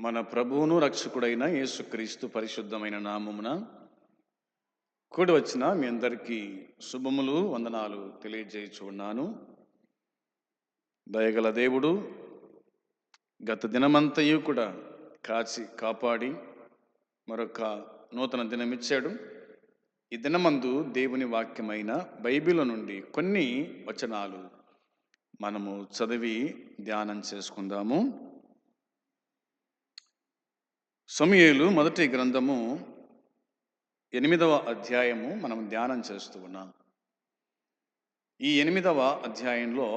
మన ప్రభువును రక్షకుడైన యేసుక్రీస్తు పరిశుద్ధమైన నామమున కూడి వచ్చిన మీ అందరికీ శుభములు వందనాలు తెలియజేయుచున్నాను. దయగల దేవుడు గత దినమంతయు కూడా కాచి కాపాడి మరొక నూతన దినమిచ్చాడు. ఈ దినమందు దేవుని వాక్యమైన బైబిల్ నుండి కొన్ని వచనాలు మనము చదివి ధ్యానం చేసుకుందాము. సమయలు మొదటి గ్రంథము ఎనిమిదవ అధ్యాయము మనం ధ్యానం చేస్తూ ఉన్నాం. ఈ ఎనిమిదవ అధ్యాయంలో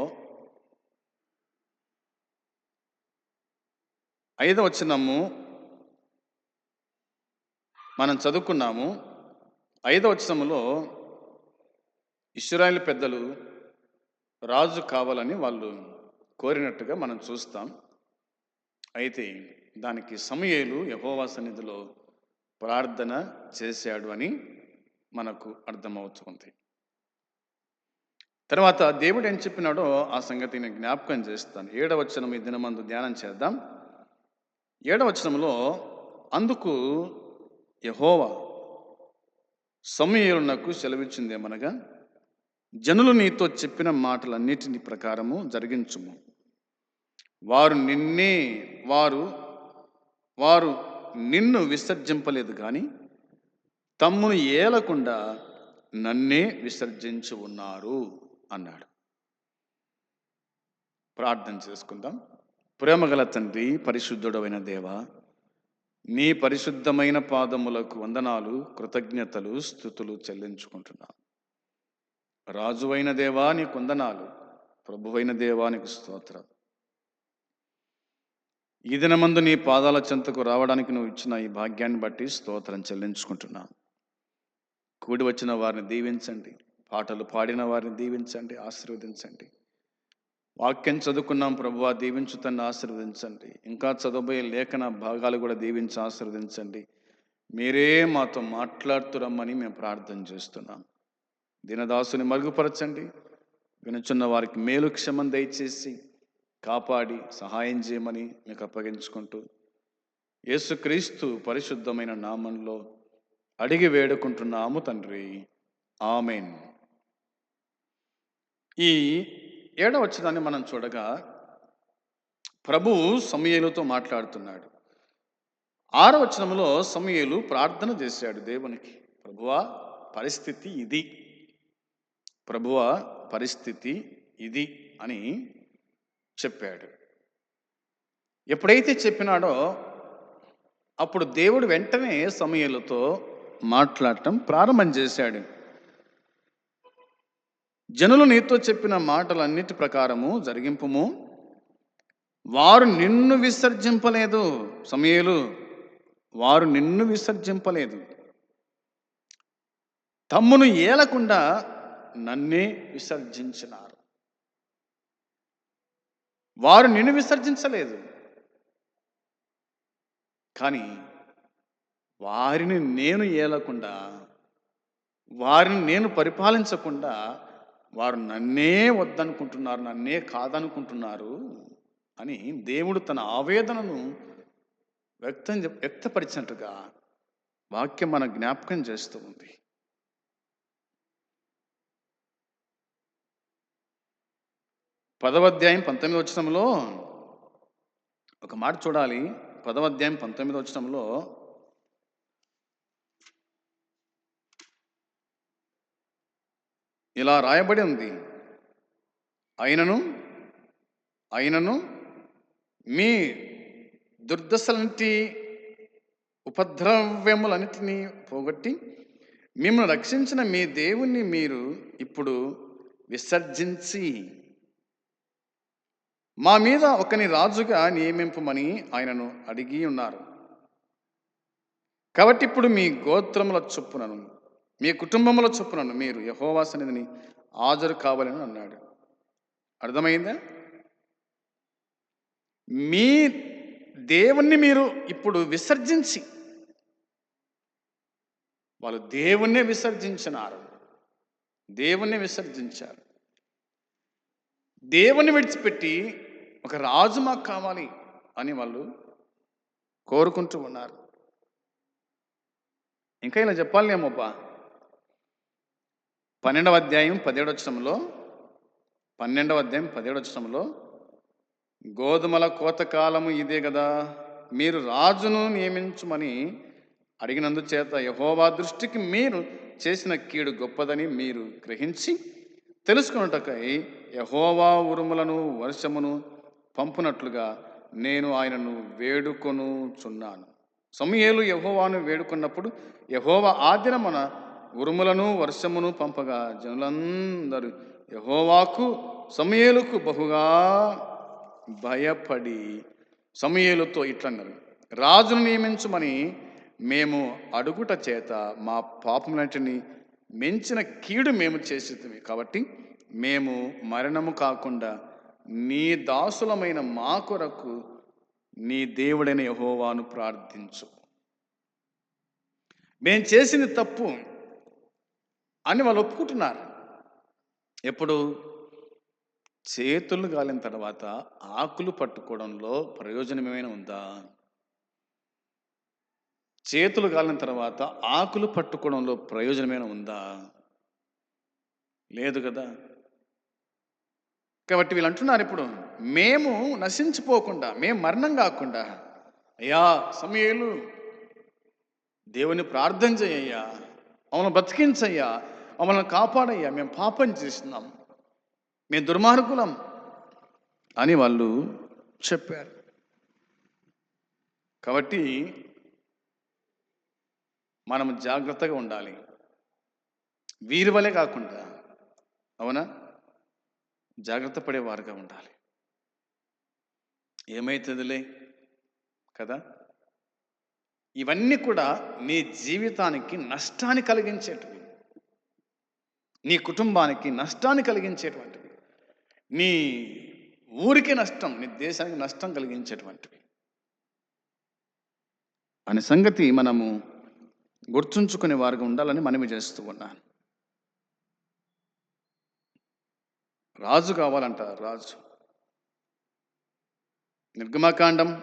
ఐదవ వచనము మనం చదువుకున్నాము. ఐదవ వచనములో ఇస్రాయేల్ పెద్దలు రాజు కావాలని వాళ్ళు కోరినట్టుగా మనం చూస్తాం. అయితే దానికి సమయలు యహోవా సన్నిధిలో ప్రార్థన చేశాడు అని మనకు అర్థమవుతుంది. తర్వాత దేవుడు ఏం చెప్పినాడో ఆ సంగతి నేను జ్ఞాపకం చేస్తాను. ఏడవచనం ఈ దినమందు ధ్యానం చేద్దాం. ఏడవచనంలో అందుకు యహోవా సమయలునకు సెలవిచ్చిందేమనగా జనులు నీతో చెప్పిన మాటలన్నిటిని ప్రకారము జరిగించుము. వారు నిన్నే వారు వారు నిన్ను విసర్జింపలేదు కానీ తమ్మును ఏలకుండా నన్నే విసర్జించి ఉన్నారు అన్నాడు. ప్రార్థన చేసుకుందాం. ప్రేమగల తండ్రి పరిశుద్ధుడమైన దేవ నీ పరిశుద్ధమైన పాదములకు వందనాలు కృతజ్ఞతలు స్థుతులు చెల్లించుకుంటున్నాం. రాజువైన దేవా నీకు వందనాలు. ప్రభువైన దేవానికి స్తోత్రం. ఈ దినమందు నీ పాదాల చెంతకు రావడానికి నువ్వు ఇచ్చిన ఈ భాగ్యాన్ని బట్టి స్తోత్రం చెల్లించుకుంటున్నాను కూడి వచ్చిన వారిని దీవించండి. పాటలు పాడిన వారిని దీవించండి. ఆశీర్వదించండి. వాక్యం చదువుకున్నాం ప్రభువా దీవించుతన్ని ఆశీర్వదించండి. ఇంకా చదవబోయే లేఖన భాగాలు కూడా దీవించి ఆశీర్వదించండి. మీరే మాతో మాట్లాడుతురమ్మని మేము ప్రార్థన చేస్తున్నాం. దీనదాసుని మరుగుపరచండి. వినుచున్న వారికి మేలు క్షమం దయచేసి కాపాడి సహాయం చేయమని మీకు అప్పగించుకుంటూ యేసుక్రీస్తు పరిశుద్ధమైన నామంలో అడిగి వేడుకుంటున్నాము తండ్రి. ఆమెన్. ఈ ఏడవచనాన్ని మనం చూడగా ప్రభువు సమయలుతో మాట్లాడుతున్నాడు. ఆరో వచనంలో సమయలు ప్రార్థన చేశాడు దేవునికి. ప్రభువా పరిస్థితి ఇది. ప్రభువా పరిస్థితి ఇది అని చెప్పాడు. ఎప్పుడైతే చెప్పినాడో అప్పుడు దేవుడు వెంటనే సమయలతో మాట్లాడటం ప్రారంభం చేశాడు. జనులు నీతో చెప్పిన మాటలన్నిటి ప్రకారము జరిగింపుము. వారు నిన్ను విసర్జింపలేదు. సమయలు వారు నిన్ను విసర్జింపలేదు. తమ్మును ఏలకుండా నన్నే విసర్జించినారు. వారు నిన్ను విసర్జించలేదు. కానీ వారిని నేను ఏలకుండా వారిని నేను పరిపాలించకుండా వారు నన్నే వద్దనుకుంటున్నారు నన్నే కాదనుకుంటున్నారు అని దేవుడు తన ఆవేదనను వ్యక్తం వ్యక్తపరిచినట్టుగా వాక్యం మన జ్ఞాపకం చేస్తూ ఉంది. పదవ అధ్యాయం పంతొమ్మిది వచ్చినంలో ఒక మాట చూడాలి. పదవ అధ్యాయం పంతొమ్మిది వచ్చినంలో ఇలా రాయబడి ఉంది. అయినను అయినను మీ దుర్దశలంటి ఉపద్రవ్యములన్నిటినీ పోగొట్టి మిమ్మల్ని రక్షించిన మీ దేవుణ్ణి మీరు ఇప్పుడు విసర్జించి మా మీద ఒకని రాజుగా నియమింపమని ఆయనను అడిగి ఉన్నారు. కాబట్టి ఇప్పుడు మీ గోత్రముల చొప్పునను మీ కుటుంబముల చొప్పునను మీరు యహోవా సన్నిధిని హాజరు కావాలని అన్నాడు. అర్థమైందా? మీ దేవుణ్ణి మీరు ఇప్పుడు విసర్జించి వాళ్ళు దేవుణ్ణే విసర్జించినారు. దేవుణ్ణి విసర్జించారు. దేవుణ్ణి విడిచిపెట్టి ఒక రాజు మాకు కావాలి అని వాళ్ళు కోరుకుంటూ ఉన్నారు. ఇంకా ఇలా చెప్పాలేమోబ్బా పన్నెండవ అధ్యాయం పదిహేడవచనంలో పన్నెండవ అధ్యాయం పదిహేడవచనంలో గోధుమల కోత కాలము ఇదే కదా మీరు రాజును నియమించమని అడిగినందుచేత యహోవా దృష్టికి మీరు చేసిన కీడు గొప్పదని మీరు గ్రహించి తెలుసుకున్నటకై యహోవా ఉరుములను వర్షమును పంపునట్లుగా నేను ఆయనను వేడుకొనుచున్నాను. సమయేలు యహోవాను వేడుకున్నప్పుడు యహోవ ఆదిన మన ఉరుములను వర్షమును పంపగా జనులందరూ యహోవాకు సమయేలుకు బహుగా భయపడి సమయేలుతో ఇట్లన్నారు రాజును నియమించమని మేము అడుగుట చేత మా పాపములన్నిటిని మించిన కీడు మేము చేసేది కాబట్టి మేము మరణము కాకుండా నీ దాసులమైన మా కొరకు నీ దేవుడైన యహోవాను ప్రార్థించు. మేము చేసింది తప్పు అని వాళ్ళు ఒప్పుకుంటున్నారు. ఎప్పుడు? చేతులు గాలిన తర్వాత ఆకులు పట్టుకోవడంలో ప్రయోజనమేమైనా ఉందా? చేతులు గాలిన తర్వాత ఆకులు పట్టుకోవడంలో ప్రయోజనమైన ఉందా? లేదు కదా? కాబట్టి వీళ్ళు అంటున్నారు ఇప్పుడు మేము నశించిపోకుండా మేము మరణం కాకుండా అయ్యా సమయలు దేవుని ప్రార్థన చేయయ్యా మమ్మల్ని బతికించయ్యా మమ్మల్ని కాపాడయ్యా మేము పాపం చేస్తున్నాం మేము దుర్మార్గులం అని వాళ్ళు చెప్పారు. కాబట్టి మనం జాగ్రత్తగా ఉండాలి. వీరి వలె కాకుండా అవునా? జాగ్రత్త పడేవారుగా ఉండాలి. ఏమైతుందిలే? కదా? ఇవన్నీ కూడా నీ జీవితానికి నష్టాన్ని కలిగించేటివి. నీ కుటుంబానికి నష్టాన్ని కలిగించేటువంటివి. నీ ఊరికి నష్టం నీ దేశానికి నష్టం కలిగించేటువంటివి. అనే సంగతి మనము గుర్తుంచుకునే వారుగా ఉండాలని మనవి చేస్తూ ఉన్నాను. రాజు కావాలంట రాజు. నిర్గమాకాండం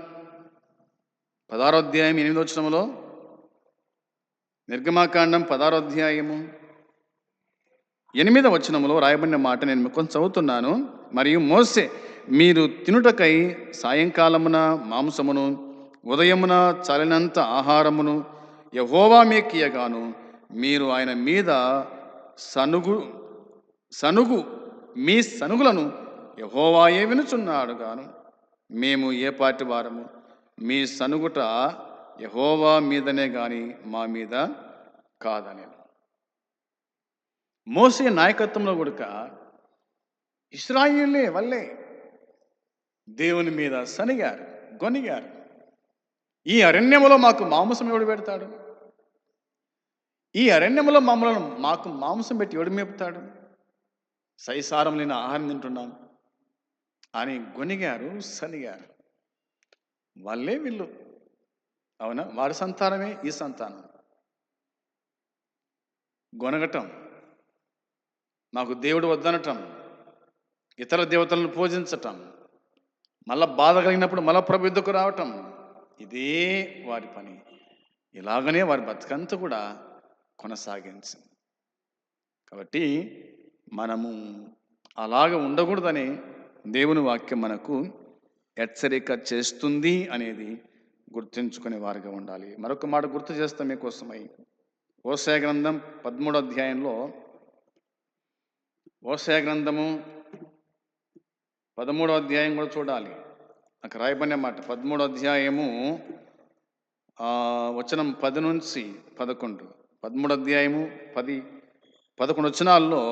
పదారోధ్యాయం ఎనిమిదో వచనంలో నిర్గమాకాండం పదారోధ్యాయము ఎనిమిదవ వచనములో రాయబడిన మాట నేను కొంచెం చదువుతున్నాను. మరియు మోసే మీరు తినుటకై సాయంకాలమున మాంసమును ఉదయమున చలినంత ఆహారమును యహోవా మీకియగాను మీరు ఆయన మీద సనుగు సనుగు మీ సనుగులను యహోవాయే వినుచున్నాడు గాను. మేము ఏ పాటి వారము? మీ సనుగుట యహోవా మీదనే గాని మా మీద కాదని మోసే నాయకత్వంలో కూడా ఇస్రాయిలే వల్లే దేవుని మీద సనిగారు గొనిగారు ఈ అరణ్యములో మాకు మాంసం ఎవడు పెడతాడు? ఈ అరణ్యములో మమ్మల్ని మాకు మాంసం పెట్టి ఎవడు మేపుతాడు? సైసారం లేని ఆహారం తింటున్నాను. అని గొనిగారు సనిగారు. వాళ్ళే వీళ్ళు. అవునా? వారి సంతానమే ఈ సంతానం. గొనగటం మాకు దేవుడు వద్దనటం. ఇతర దేవతలను పూజించటం. మళ్ళా బాధ కలిగినప్పుడు మళ్ళా ప్రభు రావటం. ఇదే వారి పని. ఇలాగనే వారి బతుకంతా కూడా కొనసాగించింది కాబట్టి మనము అలాగ ఉండకూడదని దేవుని వాక్యం మనకు హెచ్చరిక చేస్తుంది అనేది గుర్తుంచుకునే వారిగా ఉండాలి. మరొక మాట గుర్తు చేస్తాం మీకోసమై. ఓసాయ గ్రంథం పదమూడో అధ్యాయంలో ఓసాయ గ్రంథము పదమూడో అధ్యాయం కూడా చూడాలి. నాకు రాయబడిన మాట పదమూడో అధ్యాయము వచనం పది నుంచి పదకొండు. పదమూడు అధ్యాయము పది పదకొండు వచనాల్లో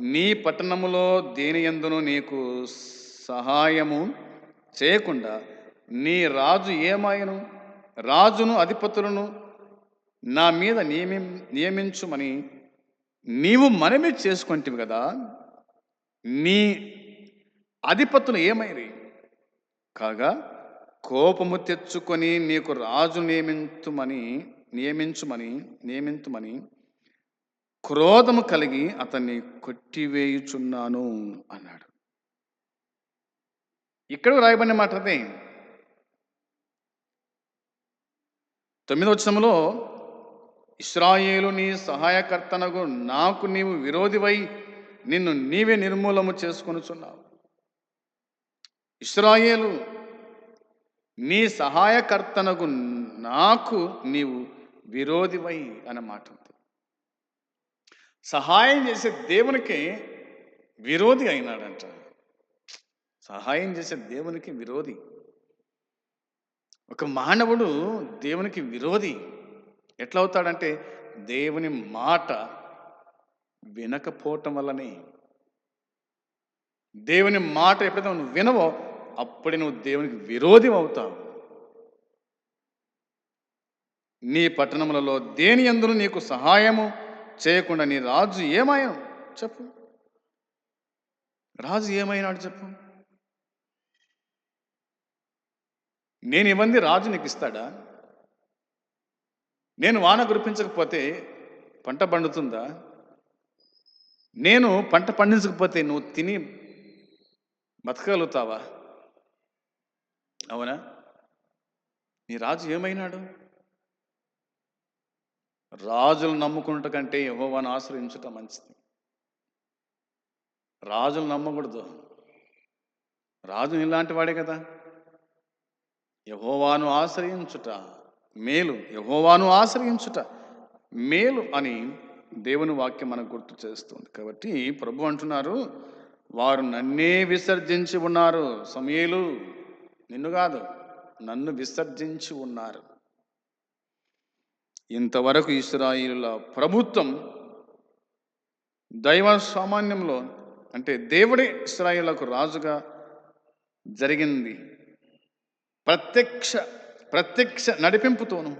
నీ పట్టణములో దేని ఎందును నీకు సహాయము చేయకుండా నీ రాజు ఏమాయను? రాజును అధిపతులను నా మీద నియమి నియమించుమని నీవు మనమే చేసుకుంటివి కదా నీ అధిపతులు ఏమైరి? కాగా కోపము తెచ్చుకొని నీకు రాజు నియమించుమని నియమించుమని నియమించుమని క్రోధము కలిగి అతన్ని కొట్టివేయుచున్నాను అన్నాడు. ఇక్కడ రాయబడిన మాట అదే. తొమ్మిదో వచనంలో ఇస్రాయేలు నీ సహాయకర్తనకు నాకు నీవు విరోధివై నిన్ను నీవే నిర్మూలము చేసుకొనుచున్నావు. ఇస్రాయేలు నీ సహాయకర్తనకు నాకు నీవు విరోధివై అన్న మాట సహాయం చేసే దేవునికి విరోధి అయినాడంట. సహాయం చేసే దేవునికి విరోధి. ఒక మానవుడు దేవునికి విరోధి. ఎట్లా అవుతాడంటే దేవుని మాట వినకపోవటం వల్లనే. దేవుని మాట ఎప్పుడైతే నువ్వు వినవో అప్పుడే నువ్వు దేవునికి విరోధి అవుతావు. నీ పట్టణములలో దేని అందును నీకు సహాయము? చేయకుండా నీ రాజు ఏమాయను? చెప్పు. రాజు ఏమైనాడు చెప్పు. నేను ఇవ్వంది రాజు నీకు ఇస్తాడా నేను వాన కురిపించకపోతే పంట పండుతుందా? నేను పంట పండించకపోతే నువ్వు తిని బతకగలుగుతావా? అవునా? నీ రాజు ఏమైనాడు? రాజులు నమ్ముకుంట కంటే యహోవాను ఆశ్రయించుట మంచిది. రాజులు నమ్మకూడదు. రాజు ఇలాంటి వాడే కదా. యహోవాను ఆశ్రయించుట మేలు యహోవాను ఆశ్రయించుట మేలు అని దేవుని వాక్యం మనకు గుర్తు చేస్తుంది. కాబట్టి ప్రభు అంటున్నారు వారు నన్నే విసర్జించి ఉన్నారు. సమయలు నిన్ను కాదు నన్ను విసర్జించి ఉన్నారు. ఇంతవరకు ఇస్రాయిల ప్రభుత్వం దైవ సామాన్యంలో అంటే దేవుడే ఇస్రాయిలకు రాజుగా జరిగింది. ప్రత్యక్ష ప్రత్యక్ష నడిపింపుతోను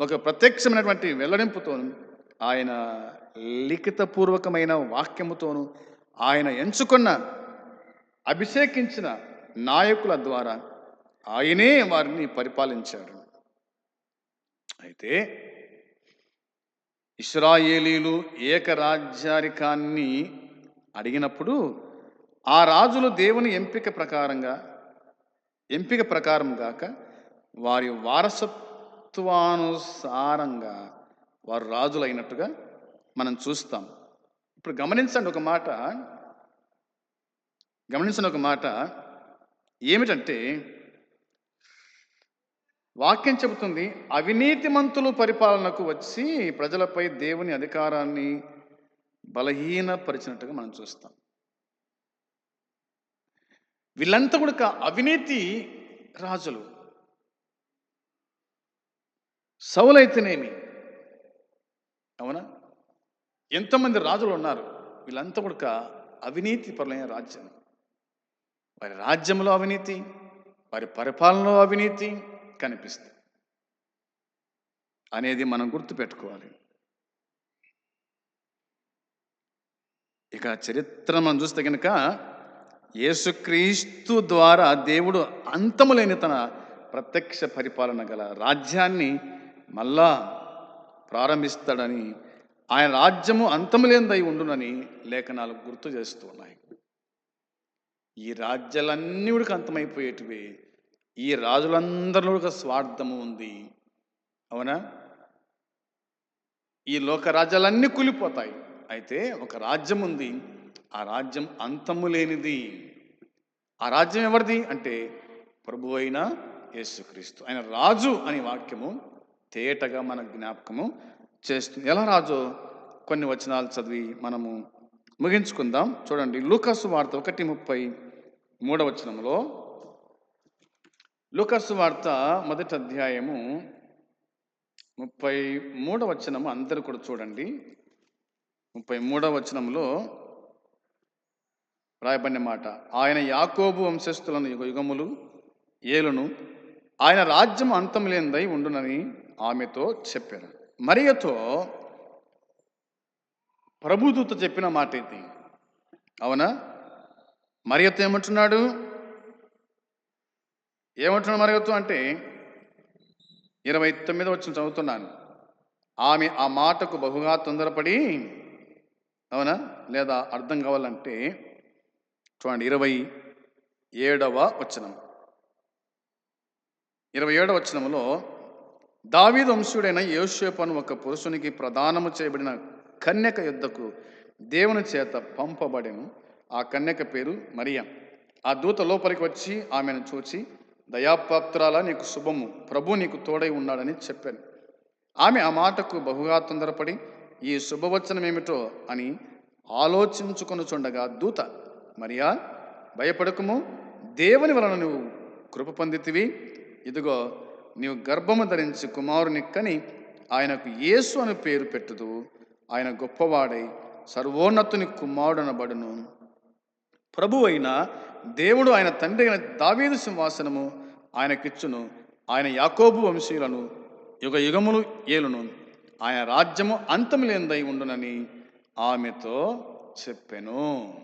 ఒక ప్రత్యక్షమైనటువంటి వెల్లడింపుతోను ఆయన లిఖితపూర్వకమైన వాక్యముతోను ఆయన ఎంచుకున్న అభిషేకించిన నాయకుల ద్వారా ఆయనే వారిని పరిపాలించాడు. అయితే ఇస్రాయేలీలు ఏకరాజ్యారికాన్ని అడిగినప్పుడు ఆ రాజులు దేవుని ఎంపిక ప్రకారంగా ఎంపిక ప్రకారం గాక వారి వారసత్వానుసారంగా వారు రాజులైనట్టుగా మనం చూస్తాం. ఇప్పుడు గమనించండి ఒక మాట. గమనించండి ఒక మాట. ఏమిటంటే వాక్యం చెబుతుంది అవినీతిమంతులు పరిపాలనకు వచ్చి ప్రజలపై దేవుని అధికారాన్ని బలహీనపరిచినట్టుగా మనం చూస్తాం. వీళ్ళంతా కూడా అవినీతి రాజులు. సౌలైతేనేమి? అవునా? ఎంతమంది రాజులు ఉన్నారు? వీళ్ళంతా కూడా అవినీతి పరులైన రాజ్యం. వారి రాజ్యంలో అవినీతి వారి పరిపాలనలో అవినీతి కనిపిస్తుంది అనేది మనం గుర్తుపెట్టుకోవాలి. ఇక చరిత్ర మనం చూస్తే కనుక యేసుక్రీస్తు ద్వారా దేవుడు అంతము లేని తన ప్రత్యక్ష పరిపాలన గల రాజ్యాన్ని మళ్ళా ప్రారంభిస్తాడని ఆయన రాజ్యము అంతము లేనిదై ఉండునని లేఖనాలు గుర్తు చేస్తూ ఉన్నాయి. ఈ రాజ్యాలన్నీ కూడా అంతమైపోయేటివి ఈ రాజులందరిలో ఒక స్వార్థము ఉంది. అవునా? ఈ లోక రాజ్యాలన్నీ కూలిపోతాయి. అయితే ఒక రాజ్యం ఉంది. ఆ రాజ్యం అంతము లేనిది. ఆ రాజ్యం ఎవరిది? అంటే ప్రభు అయిన యేసుక్రీస్తు. ఆయన రాజు అనే వాక్యము తేటగా మన జ్ఞాపకము చేస్తుంది. ఎలా రాజు? కొన్ని వచనాలు చదివి మనము ముగించుకుందాం. చూడండి లూకసు వార్త ఒకటి ముప్పై మూడవచనంలో లూకసు వార్త మొదటి అధ్యాయము ముప్పై మూడవ వచనము అందరు కూడా చూడండి. ముప్పై మూడవ వచనంలో రాయబడిన మాట ఆయన యాకోబు వంశస్థులను యుగ యుగములు ఏలును ఆయన రాజ్యం అంతం లేనిదై ఉండునని ఆమెతో చెప్పారు. మరియతో ప్రభుదూత చెప్పిన మాట ఇది అవునా? మరియతో ఏమంటున్నాడు? ఏమంటున్నాడు మరియతో అంటే ఇరవై తొమ్మిది వచ్చిన చదువుతున్నాను. ఆమె ఆ మాటకు బహుగా తొందరపడి అవునా? లేదా అర్థం కావాలంటే చూడండి ఇరవై ఏడవ వచనం. ఇరవై ఏడవ వచనంలో దావీదు వంశుడైన యోషేపు ఒక పురుషునికి ప్రదానము చేయబడిన కన్యక యుద్ధకు దేవుని చేత పంపబడెను. ఆ కన్యక పేరు మరియా. ఆ దూత లోపలికి వచ్చి ఆమెను చూచి దయాపాత్రాల నీకు శుభము. ప్రభు నీకు తోడై ఉన్నాడని చెప్పాను. ఆమె ఆ మాటకు బహుగా తొందరపడి ఈ శుభవచనం ఏమిటో అని ఆలోచించుకొనుచుండగా దూత మరియా భయపడకము. దేవుని వలన నువ్వు కృప పొందితివి. ఇదిగో నీవు గర్భము ధరించి కుమారుని కని ఆయనకు యేసు అని పేరు పెట్టుదు ఆయన గొప్పవాడై సర్వోన్నతుని కుమారుడనబడును. ప్రభు అయిన దేవుడు ఆయన తండ్రి అయిన దావీదు సింహాసనము ఆయనకిచ్చును. ఆయన యాకోబు వంశీయులను యుగ యుగములు ఏలును. ఆయన రాజ్యము అంతము లేనిదై ఉండునని ఆమెతో చెప్పెను.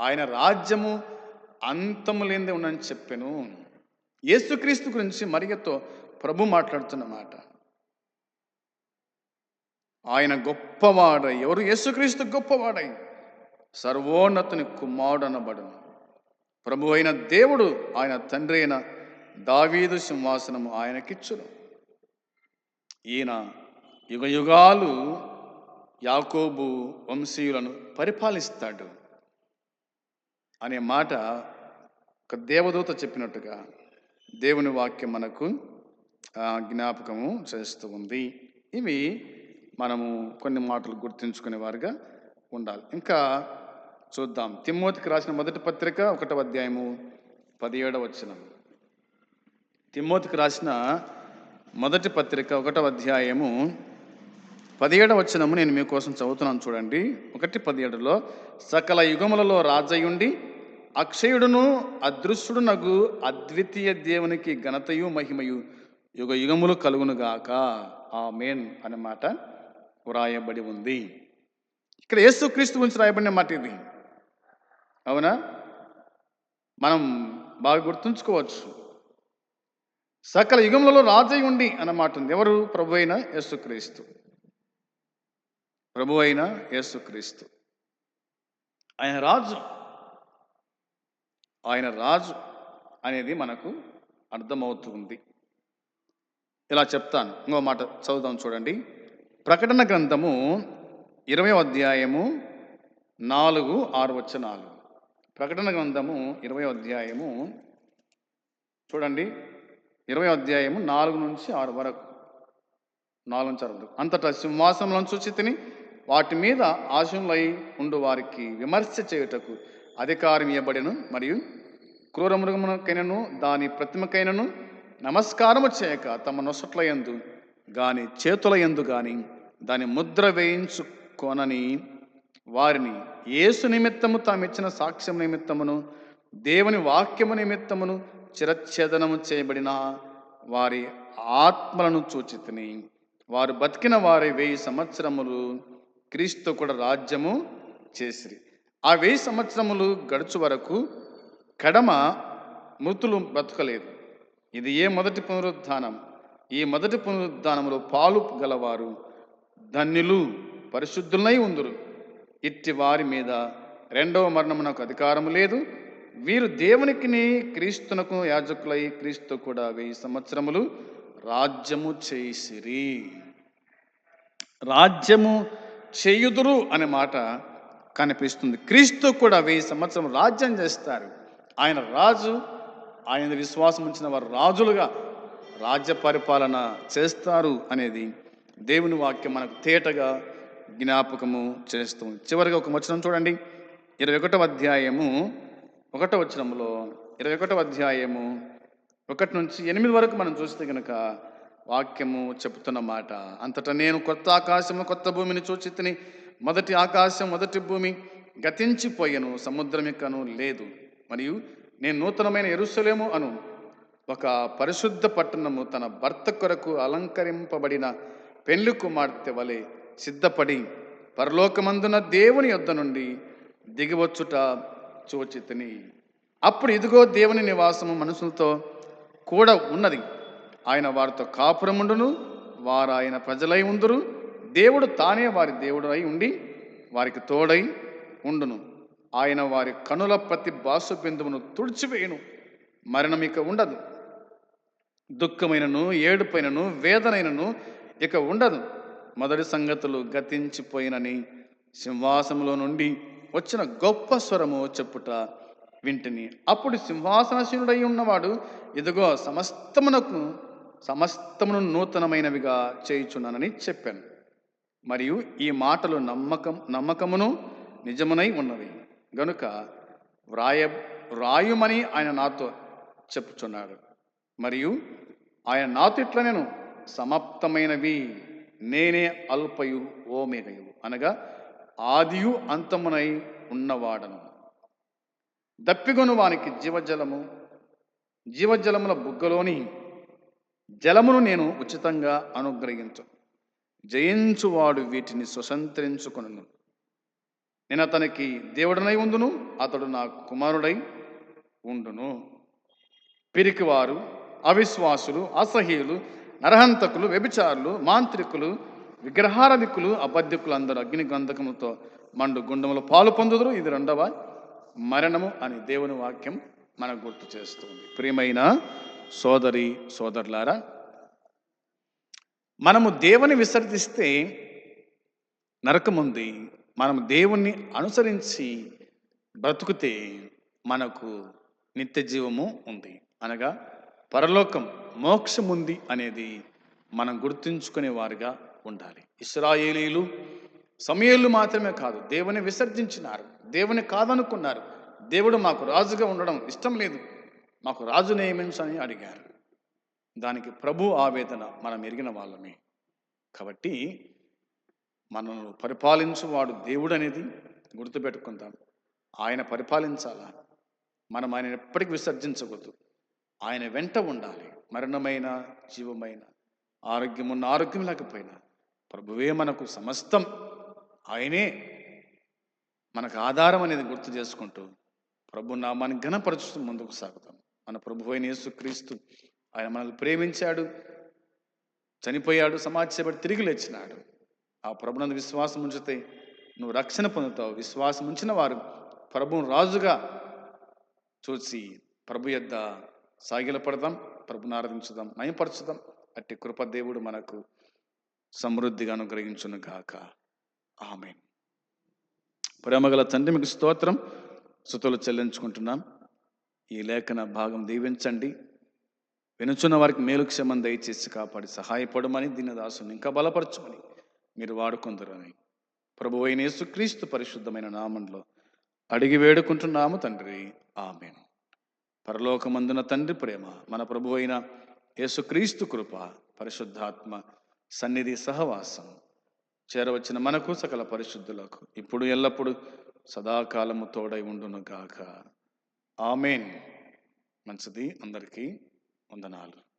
ఆయన రాజ్యము అంతము లేనిదే ఉండని చెప్పెను. యేసుక్రీస్తు గురించి మరియతో ప్రభు మాట్లాడుతున్నమాట ఆయన గొప్పవాడై ఎవరు? యేసుక్రీస్తు గొప్పవాడై సర్వోన్నతుని కుమారుడు అనబడును ప్రభు అయిన దేవుడు ఆయన తండ్రి అయిన దావీదు సింహాసనము ఆయనకిచ్చును. ఈయన యుగ యుగాలు యాకోబు వంశీయులను పరిపాలిస్తాడు అనే మాట ఒక దేవదూత చెప్పినట్టుగా దేవుని వాక్యం మనకు జ్ఞాపకము చేస్తూ ఉంది. ఇవి మనము కొన్ని మాటలు గుర్తుంచుకునే వారుగా ఉండాలి. ఇంకా చూద్దాం. తిమ్మోతికి రాసిన మొదటి పత్రిక ఒకటవ అధ్యాయము పదిహేడవ వచనం. తిమ్మోతికి రాసిన మొదటి పత్రిక ఒకటవ అధ్యాయము పదిహేడవ వచనము నేను మీకోసం చదువుతున్నాను చూడండి. ఒకటి పదిహేడులో సకల యుగములలో రాజయుండి అక్షయుడును అదృశ్యుడునగు అద్వితీయ దేవునికి ఘనతయు మహిమయు యుగ యుగములు కలుగునుగాక ఆ మేన్ అనే మాట వ్రాయబడి ఉంది. ఇక్కడ యేసుక్రీస్తు గురించి రాయబడిన మాట ఇది. అవునా? మనం బాగా గుర్తుంచుకోవచ్చు. సకల యుగములలో రాజై ఉండి అన్నమాట ఉంది. ఎవరు? ప్రభు అయిన యేసుక్రీస్తు. ప్రభు అయిన యేసుక్రీస్తు. ఆయన రాజు. ఆయన రాజు అనేది మనకు అర్థమవుతుంది. ఇలా చెప్తాను. ఇంకో మాట చదువుదాం చూడండి. ప్రకటన గ్రంథము ఇరవై అధ్యాయము నాలుగు ఆరు వచనాలు. ప్రకటన గ్రంథము ఇరవై అధ్యాయము. చూడండి. ఇరవై అధ్యాయము నాలుగు నుంచి ఆరు వరకు. నాలుగు నుంచి ఆరు వరకు. అంతటా సింహాసనంలో చూచితిని వాటి మీద ఆశంలై ఉండు వారికి విమర్శ చేయుటకు అధికారం ఇవ్వబడెను మరియు క్రూర మృగమునకైనను దాని ప్రతిమకైనను నమస్కారము చేయక తమ నొసట్ల యందు గాని చేతుల యందు గాని దాని ముద్ర వేయించుకొనని వారిని యేసు నిమిత్తము తామిచ్చిన సాక్ష్యం నిమిత్తమును దేవుని వాక్యము నిమిత్తమును చిరచ్ఛేదనము చేయబడిన వారి ఆత్మలను చూచితిని. వారు బతికిన వారి వెయ్యి సంవత్సరములు క్రీస్తు కూడా రాజ్యము చేసిరి. ఆ వెయ్యి సంవత్సరములు గడుచు వరకు కడమ మృతులు బ్రతకలేదు. ఇది ఏ మొదటి పునరుద్ధానం? ఈ మొదటి పునరుద్ధానములో పాలు గలవారు ధన్యులు పరిశుద్ధులై ఉందరు. ఇట్టి వారి మీద రెండవ మరణమునకు అధికారము లేదు. వీరు దేవునికిని క్రీస్తునకు యాజకులై క్రీస్తు కూడా వెయ్యి సంవత్సరములు రాజ్యము చేసిరి. రాజ్యము చేయుదురు అనే మాట కనిపిస్తుంది. క్రీస్తు కూడా వెయ్యి సంవత్సరం రాజ్యం చేస్తారు. ఆయన రాజు ఆయన విశ్వాసం ఉంచిన వారు రాజులుగా రాజ్య పరిపాలన చేస్తారు అనేది దేవుని వాక్యం మనకు తేటగా జ్ఞాపకము చేస్తూ చివరిగా ఒక వచనం చూడండి. ఇరవై ఒకటవ అధ్యాయము ఒకటో వచనంలో ఇరవై ఒకటో అధ్యాయము ఒకటి నుంచి ఎనిమిది వరకు మనం చూస్తే కనుక వాక్యము చెప్తున్న మాట. అంతటా నేను కొత్త ఆకాశము కొత్త భూమిని చూచితిని మొదటి ఆకాశం మొదటి భూమి గతించిపోయాను సముద్రం ఎక్కను లేదు. మరియు నేను నూతనమైన ఎరుసలేము అను ఒక పరిశుద్ధ పట్టణము తన భర్త కొరకు అలంకరింపబడిన పెళ్ళి కుమార్తె వలె సిద్ధపడి పరలోకమందున దేవుని యొద్ద నుండి దిగివచ్చుట చూచితిని అప్పుడు ఇదిగో దేవుని నివాసము మనుషులతో కూడా ఉన్నది. ఆయన వారితో కాపురముండును వారు ఆయన ప్రజలై ఉందురు. దేవుడు తానే వారి దేవుడు అయి ఉండి వారికి తోడై ఉండును. ఆయన వారి కనుల ప్రతి బాసు బిందువును తుడిచివేయును. మరణం ఇక ఉండదు. దుఃఖమైనను ఏడుపైనను వేదనైనను ఇక ఉండదు. మొదటి సంగతులు గతించిపోయినని సింహాసములో నుండి వచ్చిన గొప్ప స్వరము చెప్పుట వింటిని. అప్పుడు సింహాసనశీనుడై ఉన్నవాడు ఇదిగో సమస్తమునకు సమస్తమును నూతనమైనవిగా చేయుచున్నానని చెప్పాను. మరియు ఈ మాటలు నమ్మకం నమ్మకమును నిజమునై ఉన్నవి. గనుక వ్రాయ వ్రాయుమని ఆయన నాతో చెప్పుచున్నాడు. మరియు ఆయన నాతో ఇట్లా నేను సమాప్తమైనవి నేనే అల్పయు ఓమేగయు అనగా ఆదియు అంతమునై ఉన్నవాడను. దప్పిగొను వానికి జీవజలము. జీవజలముల బుగ్గలోని జలమును నేను ఉచితంగా అనుగ్రహించు. జయించువాడు వీటిని స్వతంత్రించుకొను నేను అతనికి దేవుడనై ఉండును అతడు నా కుమారుడై ఉండును. పిరికివారు అవిశ్వాసులు అసహ్యులు నరహంతకులు వ్యభిచారులు మాంత్రికులు విగ్రహారధికులు అబద్ధికులు అందరూ అగ్ని గంధకముతో మండు గుండములు పాలు పొందుదురు. ఇది రెండవ మరణము అని దేవుని వాక్యం మనకు గుర్తు చేస్తుంది. ప్రియమైన సోదరి సోదరులారా మనము దేవుని విసర్జిస్తే నరకముంది మనం దేవుణ్ణి అనుసరించి బ్రతుకుతే మనకు నిత్య జీవము ఉంది. అనగా పరలోకం మోక్షముంది అనేది మనం గుర్తుంచుకునే వారుగా ఉండాలి. ఇస్రాయేలీలు సమయలు మాత్రమే కాదు దేవుని విసర్జించినారు దేవుని కాదనుకున్నారు. దేవుడు మాకు రాజుగా ఉండడం ఇష్టం లేదు మాకు రాజు నియమించని అడిగారు. దానికి ప్రభు ఆవేదన మనం ఎరిగిన వాళ్ళమే. కాబట్టి మనల్ని పరిపాలించువాడు దేవుడు అనేది గుర్తుపెట్టుకుందాం. ఆయన పరిపాలించాలా? మనం ఆయన ఎప్పటికీ విసర్జించకూడదు. ఆయన వెంట ఉండాలి. మరణమైన జీవమైన ఆరోగ్యం ఉన్న ఆరోగ్యం లేకపోయినా ప్రభువే మనకు సమస్తం. ఆయనే మనకు ఆధారం అనేది గుర్తు చేసుకుంటూ ప్రభు నామాన్ని ఘనపరుచుతూ ముందుకు సాగుతాం. మన ప్రభు అయిన యేసుక్రీస్తు ఆయన మనల్ని ప్రేమించాడు చనిపోయాడు సమాజసేపటి తిరిగి లేచినాడు. ఆ ప్రభునందు విశ్వాసం ఉంచితే నువ్వు రక్షణ పొందుతావు. విశ్వాసం ఉంచిన వారు ప్రభువును రాజుగా చూసి ప్రభు యొద్ద సాగిలపడదాం ప్రభుని ఆరాధించుదాం మయపరచుదాం. అట్టి కృపదేవుడు మనకు సమృద్ధిగా అనుగ్రహించును గాక. ఆమె ప్రేమగల తండ్రి మీకు స్తోత్రం. సుతులు చెల్లించుకుంటున్నాం. ఈ లేఖన భాగం దీవించండి. వినుచున్న వారికి మేలు క్షమం దయచేసి కాపాడి సహాయపడమని దీని దాసుని ఇంకా బలపరచమని మీరు వాడుకుందరని ప్రభు అయిన యేసుక్రీస్తు పరిశుద్ధమైన నామంలో అడిగి వేడుకుంటున్నాము తండ్రి. ఆమెను. పరలోకమందున తండ్రి ప్రేమ మన ప్రభు అయిన యేసుక్రీస్తు కృప పరిశుద్ధాత్మ సన్నిధి సహవాసం చేరవచ్చిన మనకు సకల పరిశుద్ధులకు ఇప్పుడు ఎల్లప్పుడూ సదాకాలము తోడై ఉండును గాక. ఆమెన్. మంచిది అందరికీ వందనాలు.